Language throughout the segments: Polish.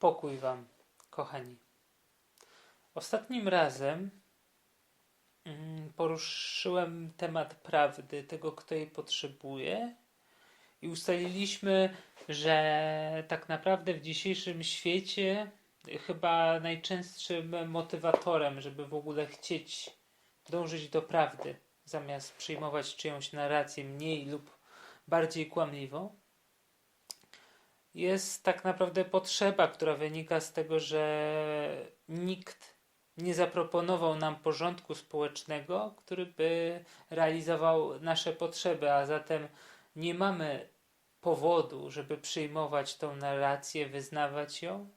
Pokój Wam, kochani. Ostatnim razem mm, poruszyłem temat prawdy, tego, kto jej potrzebuje, i ustaliliśmy, że tak naprawdę w dzisiejszym świecie chyba najczęstszym motywatorem, żeby w ogóle chcieć dążyć do prawdy, zamiast przyjmować czyjąś narrację mniej lub bardziej kłamliwą, jest tak naprawdę potrzeba, która wynika z tego, że nikt nie zaproponował nam porządku społecznego, który by realizował nasze potrzeby, a zatem nie mamy powodu, żeby przyjmować tą narrację, wyznawać ją,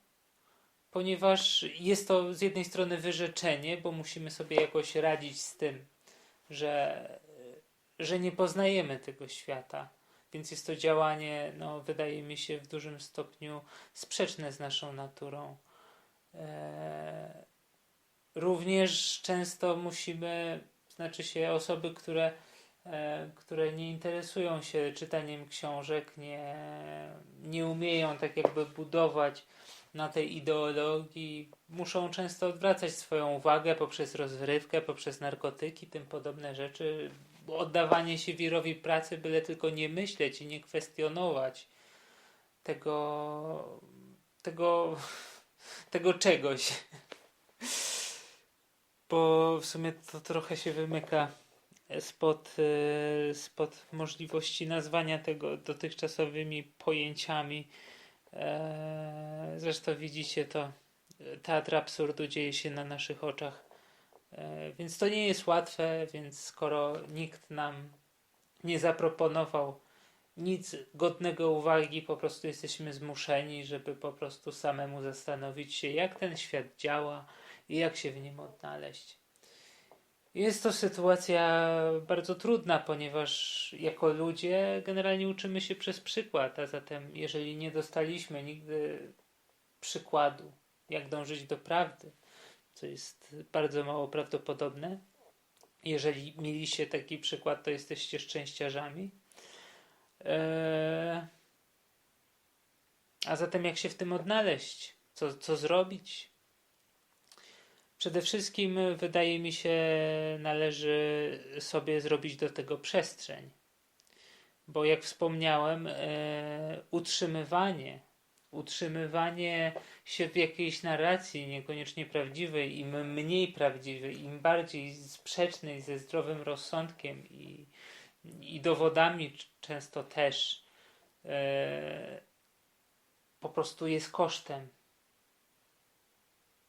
ponieważ jest to z jednej strony wyrzeczenie, bo musimy sobie jakoś radzić z tym, że, że nie poznajemy tego świata więc jest to działanie, no, wydaje mi się, w dużym stopniu sprzeczne z naszą naturą. E, również często musimy, znaczy się osoby, które, e, które nie interesują się czytaniem książek, nie, nie umieją tak jakby budować na tej ideologii, muszą często odwracać swoją uwagę poprzez rozrywkę, poprzez narkotyki, tym podobne rzeczy, oddawanie się wirowi pracy, byle tylko nie myśleć i nie kwestionować tego, tego, tego czegoś. Bo w sumie to trochę się wymyka spod, e, spod możliwości nazwania tego dotychczasowymi pojęciami. E, zresztą widzicie to, teatr absurdu dzieje się na naszych oczach. E, więc to nie jest łatwe, więc skoro nikt nam nie zaproponował nic godnego uwagi, po prostu jesteśmy zmuszeni, żeby po prostu samemu zastanowić się, jak ten świat działa i jak się w nim odnaleźć. Jest to sytuacja bardzo trudna, ponieważ jako ludzie generalnie uczymy się przez przykład, a zatem jeżeli nie dostaliśmy nigdy przykładu, jak dążyć do prawdy, co jest bardzo mało prawdopodobne. Jeżeli mieliście taki przykład, to jesteście szczęściarzami. Eee... A zatem, jak się w tym odnaleźć? Co, co zrobić? Przede wszystkim, wydaje mi się, należy sobie zrobić do tego przestrzeń. Bo, jak wspomniałem, e, utrzymywanie utrzymywanie się w jakiejś narracji niekoniecznie prawdziwej, im mniej prawdziwej, im bardziej sprzecznej ze zdrowym rozsądkiem i, i dowodami często też e, po prostu jest kosztem.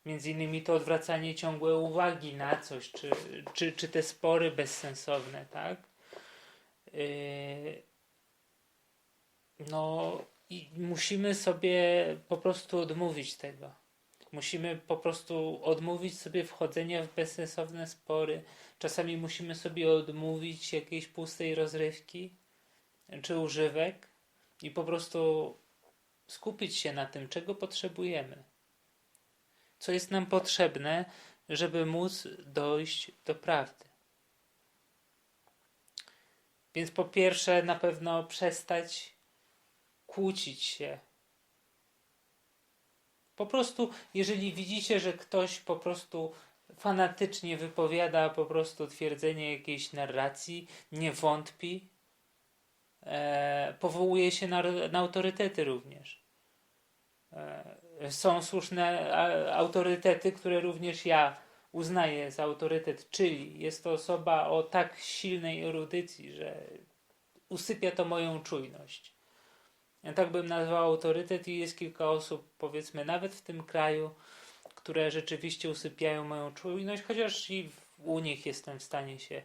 Między innymi to odwracanie ciągłe uwagi na coś, czy, czy, czy te spory bezsensowne, tak? E, no, i musimy sobie po prostu odmówić tego. Musimy po prostu odmówić sobie wchodzenia w bezsensowne spory. Czasami musimy sobie odmówić jakiejś pustej rozrywki czy używek i po prostu skupić się na tym, czego potrzebujemy. Co jest nam potrzebne, żeby móc dojść do prawdy. Więc po pierwsze, na pewno przestać kłócić się. Po prostu, jeżeli widzicie, że ktoś po prostu fanatycznie wypowiada po prostu twierdzenie jakiejś narracji, nie wątpi, e, powołuje się na, na autorytety również. E, są słuszne autorytety, które również ja uznaję za autorytet, czyli jest to osoba o tak silnej erudycji, że usypia to moją czujność. Ja tak bym nazwał autorytet i jest kilka osób, powiedzmy, nawet w tym kraju, które rzeczywiście usypiają moją czujność, chociaż i u nich jestem w stanie się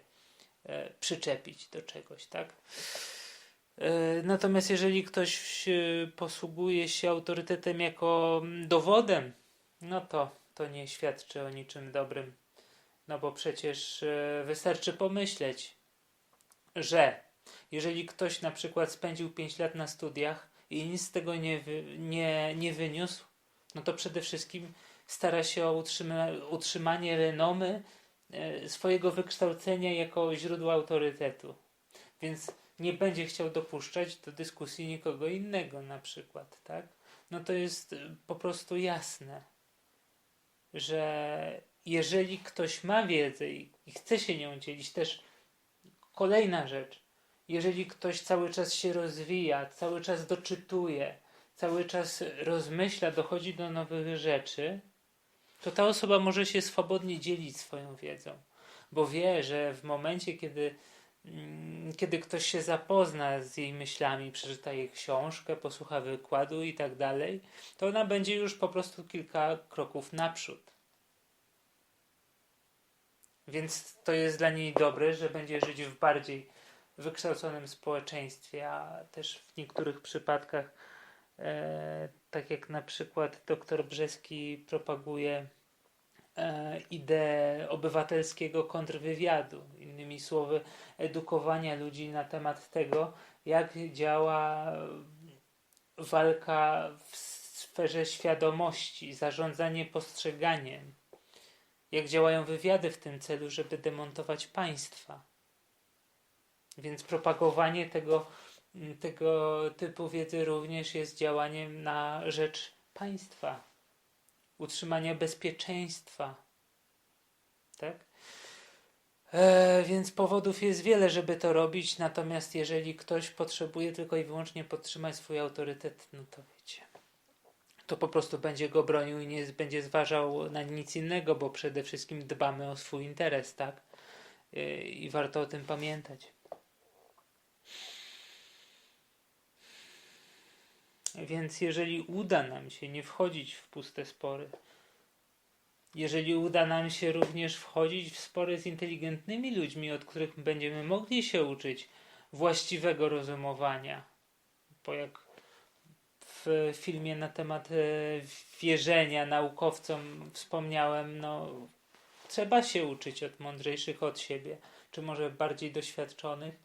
e, przyczepić do czegoś, tak? E, natomiast jeżeli ktoś e, posługuje się autorytetem jako mm, dowodem, no to to nie świadczy o niczym dobrym. No bo przecież e, wystarczy pomyśleć, że jeżeli ktoś na przykład spędził 5 lat na studiach, i nic z tego nie, nie, nie wyniósł, no to przede wszystkim stara się o utrzyma, utrzymanie renomy e, swojego wykształcenia jako źródła autorytetu. Więc nie będzie chciał dopuszczać do dyskusji nikogo innego na przykład, tak? no to jest y, po prostu jasne, że jeżeli ktoś ma wiedzę i, i chce się nią dzielić, też kolejna rzecz, jeżeli ktoś cały czas się rozwija, cały czas doczytuje, cały czas rozmyśla, dochodzi do nowych rzeczy, to ta osoba może się swobodnie dzielić swoją wiedzą, bo wie, że w momencie, kiedy, mm, kiedy ktoś się zapozna z jej myślami, przeczyta jej książkę, posłucha wykładu i tak dalej, to ona będzie już po prostu kilka kroków naprzód. Więc to jest dla niej dobre, że będzie żyć w bardziej wykształconym społeczeństwie, a też w niektórych przypadkach, e, tak jak na przykład dr Brzeski propaguje e, ideę obywatelskiego kontrwywiadu, innymi słowy, edukowania ludzi na temat tego, jak działa walka w sferze świadomości, zarządzanie postrzeganiem, jak działają wywiady w tym celu, żeby demontować państwa. Więc propagowanie tego, tego typu wiedzy również jest działaniem na rzecz państwa, utrzymania bezpieczeństwa. Tak? E, więc powodów jest wiele, żeby to robić, natomiast jeżeli ktoś potrzebuje tylko i wyłącznie podtrzymać swój autorytet, no to wiecie, to po prostu będzie go bronił i nie będzie zważał na nic innego, bo przede wszystkim dbamy o swój interes, tak? E, I warto o tym pamiętać. Więc jeżeli uda nam się nie wchodzić w puste spory, jeżeli uda nam się również wchodzić w spory z inteligentnymi ludźmi, od których będziemy mogli się uczyć właściwego rozumowania, bo jak w filmie na temat e, wierzenia naukowcom wspomniałem, no trzeba się uczyć od mądrzejszych od siebie, czy może bardziej doświadczonych,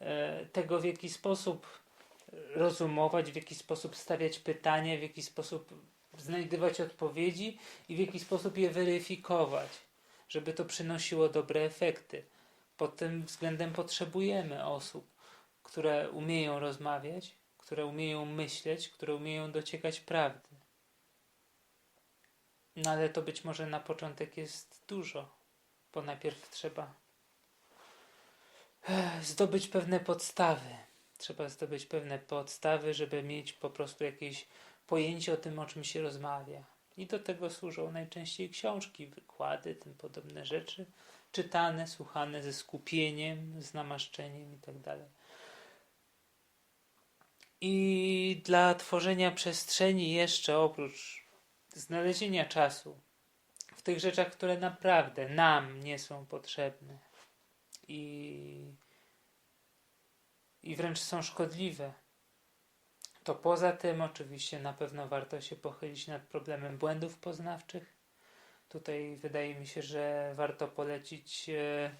e, tego w jaki sposób rozumować, w jaki sposób stawiać pytania, w jaki sposób znajdywać odpowiedzi i w jaki sposób je weryfikować, żeby to przynosiło dobre efekty. Pod tym względem potrzebujemy osób, które umieją rozmawiać, które umieją myśleć, które umieją dociekać prawdy. No ale to być może na początek jest dużo, bo najpierw trzeba zdobyć pewne podstawy trzeba zdobyć pewne podstawy, żeby mieć po prostu jakieś pojęcie o tym, o czym się rozmawia. I do tego służą najczęściej książki, wykłady, tym podobne rzeczy, czytane, słuchane ze skupieniem, z namaszczeniem itd. Tak I dla tworzenia przestrzeni jeszcze oprócz znalezienia czasu w tych rzeczach, które naprawdę nam nie są potrzebne i i wręcz są szkodliwe. To poza tym oczywiście na pewno warto się pochylić nad problemem błędów poznawczych. Tutaj wydaje mi się, że warto polecić e,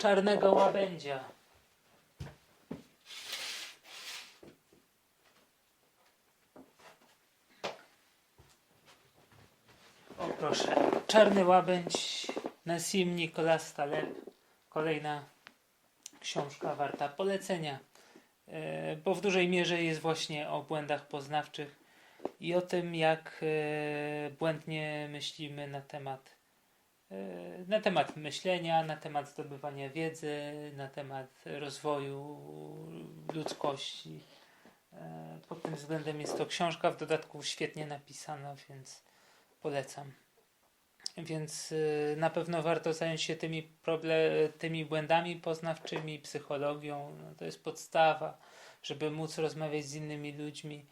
czarnego łabędzia. O proszę, czarny łabędź Nassim Nicolas Taleb. Kolejna książka warta polecenia, e, bo w dużej mierze jest właśnie o błędach poznawczych i o tym, jak e, błędnie myślimy na temat, e, na temat myślenia, na temat zdobywania wiedzy, na temat rozwoju ludzkości. Pod tym względem jest to książka, w dodatku świetnie napisana, więc polecam. Więc y, na pewno warto zająć się tymi, problem, tymi błędami poznawczymi, psychologią. No, to jest podstawa, żeby móc rozmawiać z innymi ludźmi,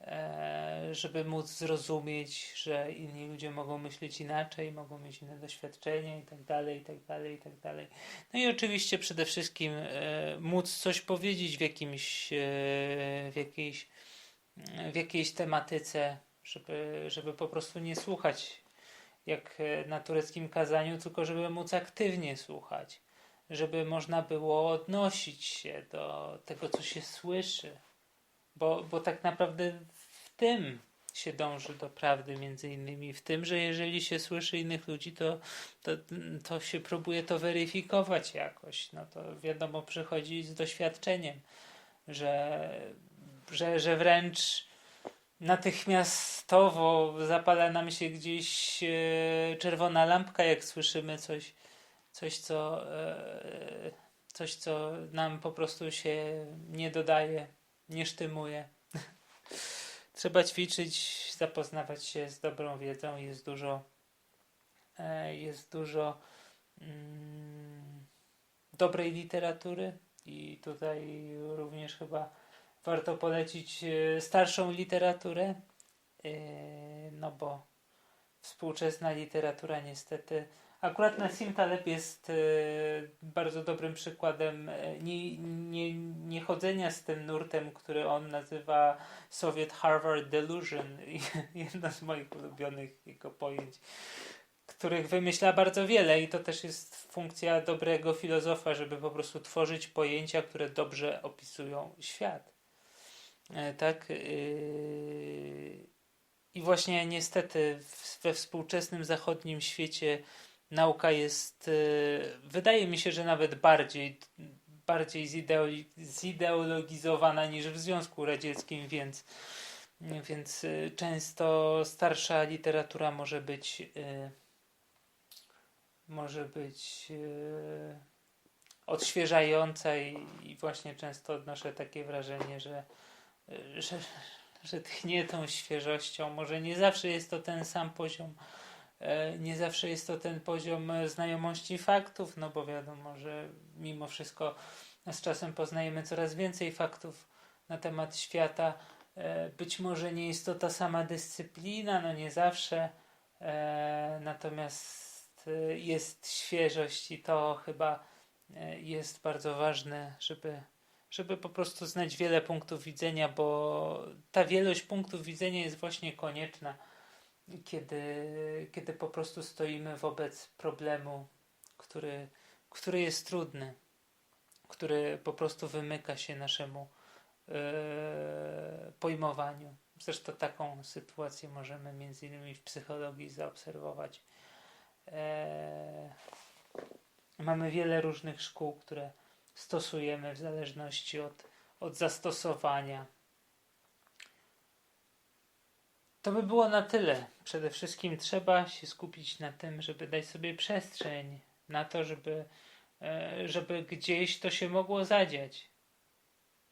e, żeby móc zrozumieć, że inni ludzie mogą myśleć inaczej, mogą mieć inne doświadczenia i tak dalej, i tak dalej, i tak. No i oczywiście przede wszystkim e, móc coś powiedzieć w jakimś, e, w jakiejś, w jakiejś tematyce, żeby, żeby po prostu nie słuchać jak e, na tureckim kazaniu, tylko żeby móc aktywnie słuchać, żeby można było odnosić się do tego, co się słyszy, bo, bo tak naprawdę w tym się dąży do prawdy, między innymi w tym, że jeżeli się słyszy innych ludzi, to, to, to się próbuje to weryfikować jakoś. No to wiadomo, przychodzi z doświadczeniem, że, że, że wręcz natychmiastowo zapala nam się gdzieś e, czerwona lampka, jak słyszymy coś, coś co, e, coś, co nam po prostu się nie dodaje, nie sztymuje. Trzeba ćwiczyć, zapoznawać się z dobrą wiedzą. Jest dużo, e, jest dużo mm, dobrej literatury i tutaj również chyba warto polecić e, starszą literaturę, e, no bo współczesna literatura niestety Akurat Nassim Taleb jest e, bardzo dobrym przykładem nie, nie, nie chodzenia z tym nurtem, który on nazywa Soviet Harvard Delusion. Jedno z moich ulubionych jego pojęć, których wymyśla bardzo wiele i to też jest funkcja dobrego filozofa, żeby po prostu tworzyć pojęcia, które dobrze opisują świat. E, tak? I właśnie niestety we współczesnym zachodnim świecie nauka jest, y, wydaje mi się, że nawet bardziej, bardziej zideologizowana niż w Związku Radzieckim, więc, więc y, często starsza literatura może być y, może być odświeżająca i, i właśnie często odnoszę takie wrażenie, że, że, że tchnie tą świeżością. Może nie zawsze jest to ten sam poziom E, nie zawsze jest to ten poziom e, znajomości faktów, no bo wiadomo, że mimo wszystko z czasem poznajemy coraz więcej faktów na temat świata. E, być może nie jest to ta sama dyscyplina, no nie zawsze, natomiast jest świeżość i to chyba jest bardzo ważne, żeby, żeby po prostu znać wiele punktów widzenia, bo ta wielość punktów widzenia jest właśnie konieczna kiedy, kiedy po prostu stoimy wobec problemu, który, który jest trudny, który po prostu wymyka się naszemu yy, pojmowaniu. Zresztą taką sytuację możemy między innymi w psychologii zaobserwować. E, mamy wiele różnych szkół, które stosujemy w zależności od, od zastosowania to by było na tyle. Przede wszystkim trzeba się skupić na tym, żeby dać sobie przestrzeń na to, żeby, e, żeby gdzieś to się mogło zadziać.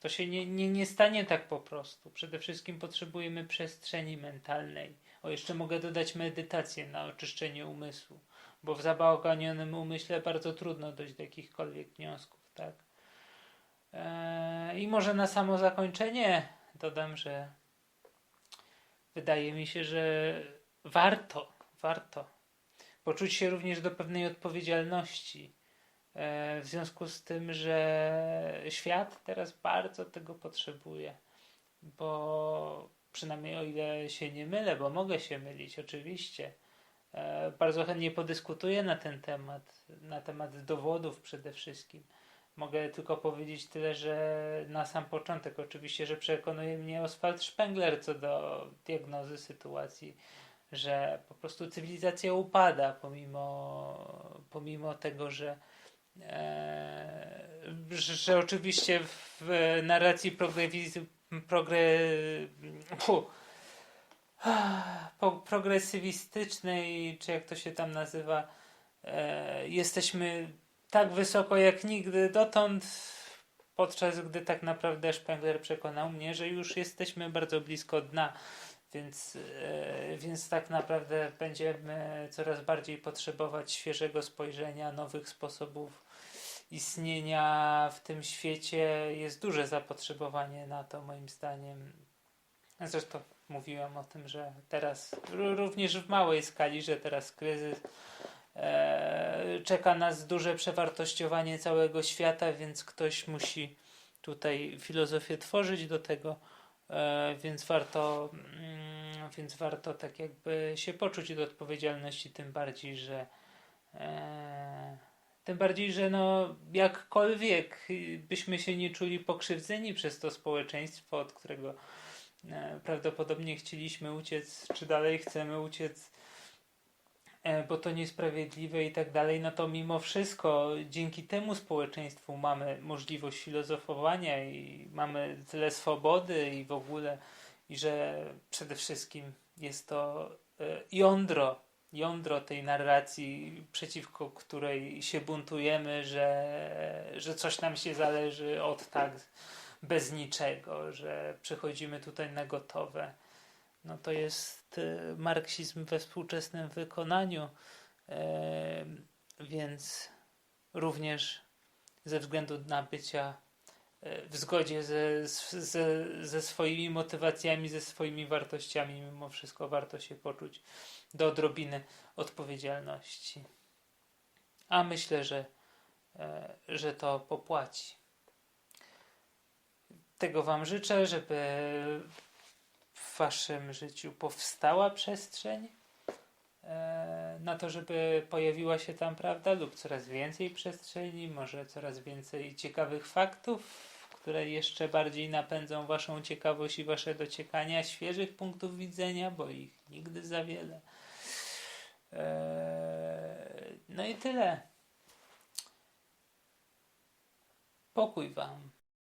To się nie, nie, nie stanie tak po prostu. Przede wszystkim potrzebujemy przestrzeni mentalnej. O, jeszcze mogę dodać medytację na oczyszczenie umysłu, bo w zabałaganionym umyśle bardzo trudno dojść do jakichkolwiek wniosków, tak? Eee, I może na samo zakończenie dodam, że wydaje mi się, że warto, warto poczuć się również do pewnej odpowiedzialności. E, w związku z tym, że świat teraz bardzo tego potrzebuje, bo przynajmniej o ile się nie mylę, bo mogę się mylić oczywiście, e, bardzo chętnie podyskutuję na ten temat, na temat dowodów przede wszystkim Mogę tylko powiedzieć tyle, że na sam początek oczywiście, że przekonuje mnie Oswald Spengler co do diagnozy sytuacji, że po prostu cywilizacja upada pomimo, pomimo tego, że e, że, oczywiście w narracji progrewiz, progre, progresywistycznej, czy jak to się tam nazywa, e, jesteśmy tak wysoko jak nigdy dotąd, podczas gdy tak naprawdę Spengler przekonał mnie, że już jesteśmy bardzo blisko dna. Więc, e, więc tak naprawdę będziemy coraz bardziej potrzebować świeżego spojrzenia, nowych sposobów istnienia w tym świecie. Jest duże zapotrzebowanie na to, moim zdaniem. Zresztą mówiłem o tym, że teraz również w małej skali, że teraz kryzys E, czeka nas duże przewartościowanie całego świata, więc ktoś musi tutaj filozofię tworzyć do tego, e, więc warto, mm, więc warto tak jakby się poczuć do odpowiedzialności, tym bardziej, że e, tym bardziej, że no jakkolwiek byśmy się nie czuli pokrzywdzeni przez to społeczeństwo, od którego prawdopodobnie chcieliśmy uciec, czy dalej chcemy uciec, bo to niesprawiedliwe i tak dalej, no to mimo wszystko dzięki temu społeczeństwu mamy możliwość filozofowania i mamy tyle swobody i w ogóle i że przede wszystkim jest to e, jądro, jądro tej narracji, przeciwko której się buntujemy, że, że coś nam się zależy od tak bez niczego, że przechodzimy tutaj na gotowe. No to jest e, marksizm we współczesnym wykonaniu, więc również ze względu na bycia e, w zgodzie ze, ze, ze swoimi motywacjami, ze swoimi wartościami, mimo wszystko warto się poczuć do odrobiny odpowiedzialności. A myślę, że, e, że to popłaci. Tego Wam życzę, żeby Waszym życiu powstała przestrzeń e, na to, żeby pojawiła się tam prawda, lub coraz więcej przestrzeni, może coraz więcej ciekawych faktów, które jeszcze bardziej napędzą Waszą ciekawość i Wasze dociekania świeżych punktów widzenia, bo ich nigdy za wiele. E, no i tyle. Pokój Wam.